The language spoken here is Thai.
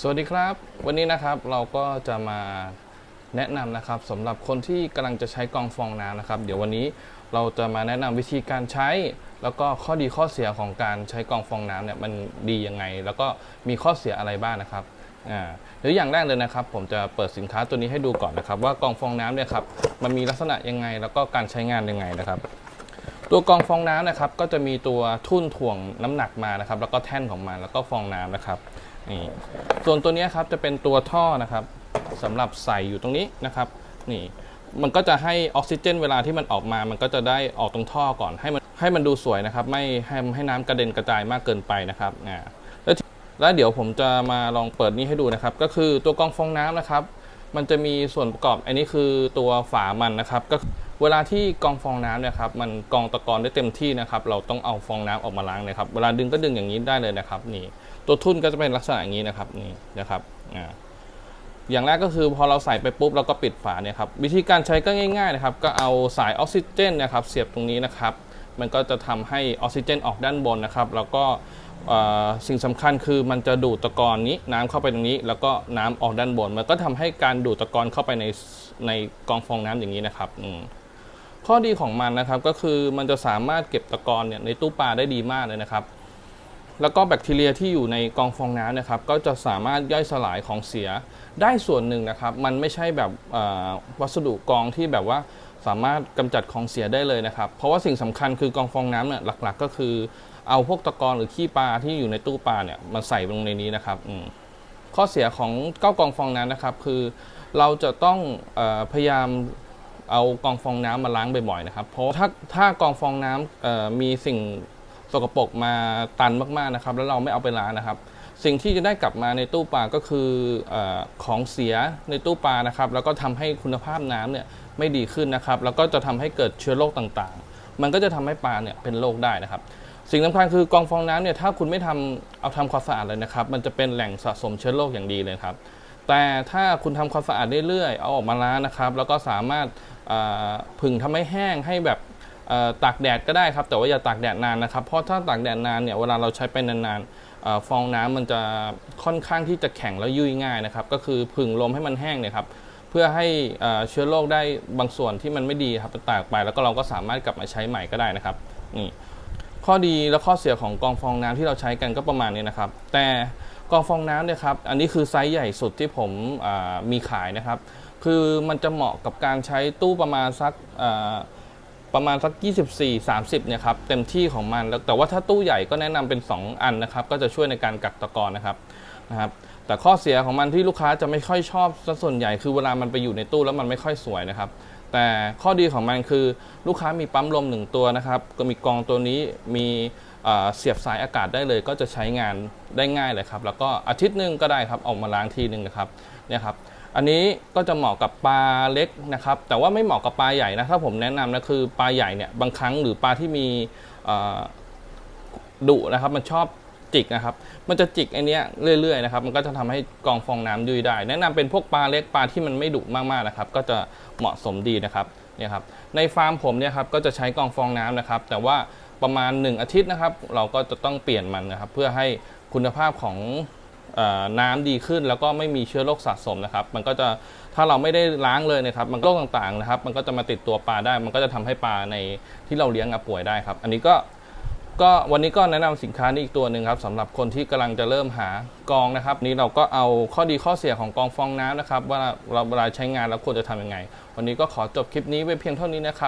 สวัสดีครับ วันนี้นะครับเราก็จะมาแนะนำนะครับสำหรับคนที่กำลังจะใช้กองฟองน้ำนะครับ เดี๋ยววันนี้เราจะมาแนะนำวิธีการใช้ แล้วก็ข้อดีข้อเสียของการใช้กองฟองน้ำเนี่ยมันดียังไง แล้วก็มีข้อเสียอะไรบ้างนะครับอ่าเดี๋ยวอย่างแรกเลยนะครับ ผมจะเปิดสินค้าตัวนี้ให้ดูก่อนนะครับ ว่ากองฟองน้ำเนี่ยครับมันมีลักษณะยังไง แล้วก็การใช้งานยังไงนะครับ ตัวกองฟองน้ำนะครับก็จะมีตัวทุ่นถ่วงน้ำหนักมานะครับ แล้วก็แท่นของมันแล้วก็ฟองน้ำนะครับ นี่ส่วนตัวนี้ครับจะเป็นตัวท่อนะครับสำหรับใส่อยู่ตรงนี้นะครับนี่มันก็จะให้ออกซิเจน เวลาที่มันออกมา มันก็จะได้ออกตรงท่อก่อนให้มันให้มันดูสวยนะครับ ไม่ให้ให้น้ำกระเด็นกระจายมากเกินไปนะครับอ่าแล้วแล้วเดี๋ยวผมจะมาลองเปิดนี้ให้ดูนะครับ ก็คือตัวกรองฟองน้ำนะครับ มันจะมีส่วนประกอบอันนี้คือตัวฝามันนะครับก็ เวลาที่กองฟองน้ำเนี่ยครับมันกองตะกอนได้เต็มที่นะครับ เราต้องเอาฟองน้ำออกมาล้างนะครับ เวลาดึงก็ดึงอย่างนี้ได้เลยนะครับ นี่ ตัวทุ่นก็จะเป็นลักษณะอย่างนี้นะครับ นี่นะครับอ่าอย่างแรกก็คือพอเราใส่ไปปุ๊บเราก็ปิดฝาเนี่ยครับวิธีการใช้ก็ง่ายๆนะครับ ก็เอาสายออกซิเจนนะครับ เสียบตรงนี้นะครับ มันก็จะทำให้ออกซิเจนออกด้านบนนะครับ แล้วก็สิ่งสำคัญคือมันจะดูดตะกอนนี้น้ำเข้าไปตรงนี้ แล้วก็น้ำออกด้านบน มันก็ทำให้การดูดตะกอนเข้าไปในในกองฟองน้ำอย่างนี้นะครับอืม ข้อดีของมันนะครับก็คือมันจะสามารถเก็บตะกอนเนี่ยในตู้ปลาได้ดีมากเลยนะครับ แล้วก็แบคทีเรียที่อยู่ในกองฟองน้ำนะครับก็จะสามารถย่อยสลายของเสียได้ส่วนหนึ่งนะครับ มันไม่ใช่แบบวัสดุกองที่แบบว่าสามารถกำจัดของเสียได้เลยนะครับ เพราะว่าสิ่งสำคัญคือกองฟองน้ำเนี่ยหลักๆ ก็คือเอาพวกตะกอนหรือขี้ปลาที่อยู่ในตู้ปลาเนี่ยมาใส่ลงในนี้นะครับข้อเสียของเก้ากองฟองน้ำนะครับ คือเราจะต้องอพยายาม เอากองฟองน้ำมาล้างบ่อยๆนะครับเพราะถ้าถ้ากองฟองน้ำมีสิ่งสกปรกมาตันมากๆนะครับ แล้วเราไม่เอาไปล้างนะครับ สิ่งที่จะได้กลับมาในตู้ปลาก็คือออของเสียในตู้ปลานะครับ แล้วก็ทำให้คุณภาพน้ำเนี่ยไม่ดีขึ้นนะครับ แล้วก็จะทำให้เกิดเชื้อโรคต่างๆ มันก็จะทำให้ปลาเนี่ยเป็นโรคได้นะครับ สิ่งสำคัญคือกองฟองน้ำเนี่ยถ้าคุณไม่ทำเอาทำความสะอาดเลยนะครับ มันจะเป็นแหล่งสะสมเชื้อโรคอย่างดีเลยครับ แต่ถ้าคุณทำความสะอาดเรื่อยๆ เอาออกมาล้างนะครับ แล้วก็สามารถผึ่งทำให้แห้งให้แบบตากแดดก็ได้ครับ แต่ว่าอย่าตากแดดนานนะครับ เพราะถ้าตากแดดนานเนี่ยเวลาเราใช้ไปนานๆฟองน้ำมันจะค่อนข้างที่จะแข็งแล้วยุ่ยง่ายนะครับ ก็คือผึ่งลมให้มันแห้งเนี่ยครับเพื่อให้เอ่อเชื้อโรคได้บางส่วนที่มันไม่ดีครับตากไปแล้วก็เราก็สามารถกลับมาใช้ใหม่ก็ได้นะครับนี่ข้อดีและข้อเสียของกองฟองน้ำที่เราใช้กันก็ประมาณนี้นะครับ แต่ กองฟองน้ำเนี่ยครับอันนี้คือไซส์ใหญ่สุดที่ผมมีขายนะครับ คือมันจะเหมาะกับการใช้ตู้ประมาณสักประมาณสัก 24 30เนี่ยครับเต็มที่ของมันแล้วแต่ว่าถ้าตู้ใหญ่ก็แนะนำเป็น 2 อันนะครับก็จะช่วยในการกักตะกอนนะครับนะครับ แต่ข้อเสียของมันที่ลูกค้าจะไม่ค่อยชอบส่วนใหญ่คือเวลามันไปอยู่ในตู้แล้วมันไม่ค่อยสวยนะครับ แต่ข้อดีของมันคือลูกค้ามีปั๊มลมหนึ่งตัวนะครับก็มีกองตัวนี้มี เสียบสายอากาศได้เลย ก็จะใช้งานได้ง่ายเลยครับ แล้วก็อาทิตย์หนึ่งก็ได้ครับออกมาล้างทีหนึ่งนะครับเนี่ยครับอันนี้ก็จะเหมาะกับปลาเล็กนะครับ แต่ว่าไม่เหมาะกับปลาใหญ่นะถ้าผมแนะนำนะคือปลาใหญ่เนี่ยบางครั้งหรือปลาที่มีดุนะครับ มันชอบจิกนะครับ มันจะจิกไอเนี้ยเรื่อยๆนะครับ มันก็จะทำให้กองฟองน้ำยุ่ยได้ แนะนำเป็นพวกปลาเล็กปลาที่มันไม่ดุมากๆนะครับ ก็จะเหมาะสมดีนะครับเนี่ยครับในฟาร์มผมเนี่ยครับก็จะใช้กองฟองน้ำนะครับ แต่ว่า ประมาณ 1 อาทิตย์นะครับ เราก็จะต้องเปลี่ยนมันนะครับ เพื่อให้คุณภาพของอน้ำดีขึ้นแล้วก็ไม่มีเชื้อโรคสะสมนะครับ มันก็จะถ้าเราไม่ได้ล้างเลยนะครับ มันโรคต่างๆนะครับ มันก็จะมาติดตัวปลาได้ มันก็จะทำให้ปลาในที่เราเลี้ยงป่วยได้ครับ อันนี้ก็ก็วันนี้ก็แนะนำสินค้านี้อีกตัวหนึ่งครับสำหรับคนที่กำลังจะเริ่มหากองนะครับนี้เราก็เอาข้อดีข้อเสียของกองฟองน้ำนะครับ ว่าเราเวลาใช้งานแล้วควรจะทำยังไง วันนี้ก็ขอจบคลิปนี้ไว้เพียงเท่านี้นะครับ